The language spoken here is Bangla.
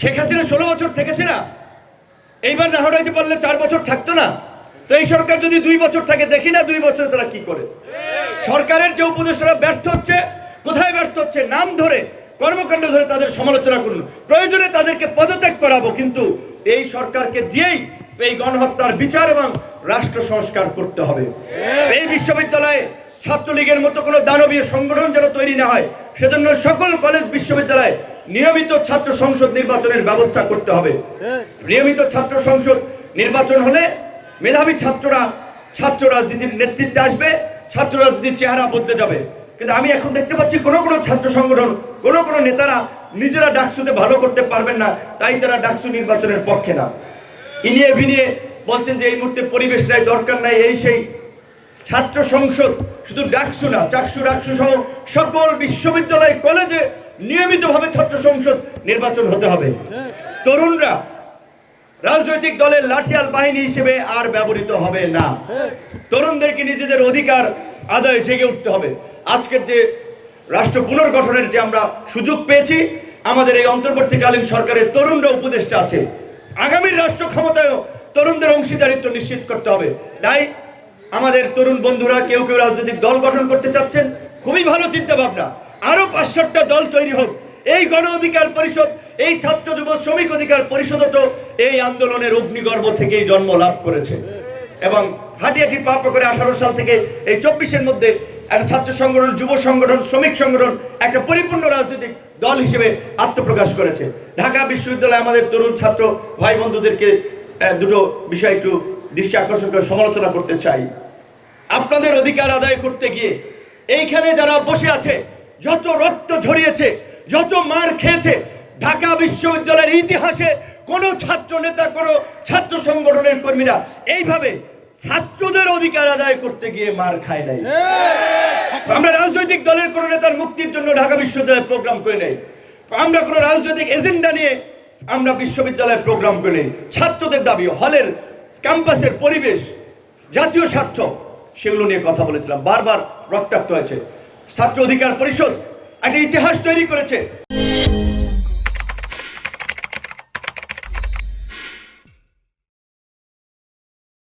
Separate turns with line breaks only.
শেখ হাসিনা ষোলো বছর থেকেছে না। এইবার না হটাইতে পারলে চার বছর থাকতো না। তো এই সরকার যদি দুই বছর থাকে, দেখি না দুই বছর তারা কি করে। সরকারের যে উপদেষ্টারা ব্যর্থ হচ্ছে, কোথায় ব্যর্থ হচ্ছে, নাম ধরে, কর্মকাণ্ড ধরে তাদের সমালোচনা করুন। প্রয়োজনে তাদেরকে পদত্যাগ করাবো, কিন্তু এই সরকারকে দিয়েই এই গণহত্যার বিচার এবং রাষ্ট্র সংস্কার করতে হবে। এই বিশ্ববিদ্যালয়ে ছাত্রলীগের মতো কোনো দানবীয় সংগঠন যেন তৈরি না হয়, সেজন্য সকল কলেজ, বিশ্ববিদ্যালয়ে নিয়মিত ছাত্র সংসদ নির্বাচনের ব্যবস্থা করতে হবে। নিয়মিত ছাত্র সংসদ নির্বাচন হলে মেধাবী ছাত্ররা ছাত্র রাজনীতির নেতৃত্বে আসবে, ছাত্র রাজনীতির চেহারা বদলে যাবে। কিন্তু আমি এখন দেখতে পাচ্ছি কোনো কোনো ছাত্র সংগঠন, কোনো কোনো নেতারা নিজেরা ডাকসুতে ভালো করতে পারবেন না, তাই তারা ডাকসু নির্বাচনের পক্ষে না। ইনিয়ে বিনিয়ে বলছেন যে এই মুহূর্তে পরিবেশ নাই, দরকার নাই, এই সেই ছাত্র সংসদ, শুধু ডাকসু না, চাকসু ডাকসু সহ সকল বিশ্ববিদ্যালয়, কলেজে নিয়মিতভাবে ছাত্র সংসদ নির্বাচন হতে হবে। তরুণরা রাজনৈতিক দলের লাঠিয়াল বাহিনী হিসেবে আর ব্যবহৃত হবে না। তরুণদেরকে নিজেদের অধিকার আদায়ে জেগে উঠতে হবে। আজকের যে রাষ্ট্র পুনর্গঠনের যে আমরা সুযোগ পেয়েছি, আমাদের এই অন্তর্বর্তীকালীন সরকারের তরুণরা উপদেষ্টা আছে। আগামীর রাষ্ট্র ক্ষমতায়ও তরুণদের অংশীদারিত্ব নিশ্চিত করতে হবে। তাই আমাদের তরুণ বন্ধুরা, কেউ কেউ রাজনৈতিক দল গঠন করতে চাচ্ছেন, খুবই ভালো চিন্তা ভাবনা আরও পাঁচ সাতটা দল তৈরি হোক। এই গণ অধিকার পরিষদ, এই ছাত্র যুব শ্রমিক অধিকার পরিষদ তো এই আন্দোলনের অগ্নিগর্ভ থেকেই জন্ম লাভ করেছে। এবং হাঁটি হাঁটি পা পা করে আঠারো সাল থেকে এই চব্বিশের মধ্যে একটা ছাত্র সংগঠন, যুব সংগঠন, শ্রমিক সংগঠন একটা পরিপূর্ণ রাজনৈতিক দল হিসেবে আত্মপ্রকাশ করেছে। ঢাকা বিশ্ববিদ্যালয়ে আমাদের তরুণ ছাত্র ভাই বন্ধুদেরকে দুটো বিষয় একটু দৃষ্টি আকর্ষণ করে সমালোচনা করতে চাই। আপনাদের অধিকার আদায় করতে গিয়ে, এইখানে যারা বসে আছে, যত রক্ত ঝরিয়েছে, যত মার খেয়েছে, ঢাকা বিশ্ববিদ্যালয়ের ইতিহাসে কোনো ছাত্র নেতা, কোনো ছাত্র সংগঠনের কর্মীরা এইভাবে ছাত্রদের অধিকার আদায় করতে গিয়ে মার খায় নাই। আমরা রাজনৈতিক দলের কোনো নেতার মুক্তির জন্য ঢাকা বিশ্ববিদ্যালয়ে প্রোগ্রাম করে নেই। আমরা কোনো রাজনৈতিক এজেন্ডা নিয়ে আমরা বিশ্ববিদ্যালয়ে প্রোগ্রাম করে নেই। ছাত্রদের দাবি, হলের ক্যাম্পাসের পরিবেশ, জাতীয় স্বার্থ সেগুলো নিয়ে কথা বলেছিলাম। বারবার রক্তাক্ত হয়েছে। ছাত্র অধিকার পরিষদ একটা ইতিহাস তৈরি করেছে।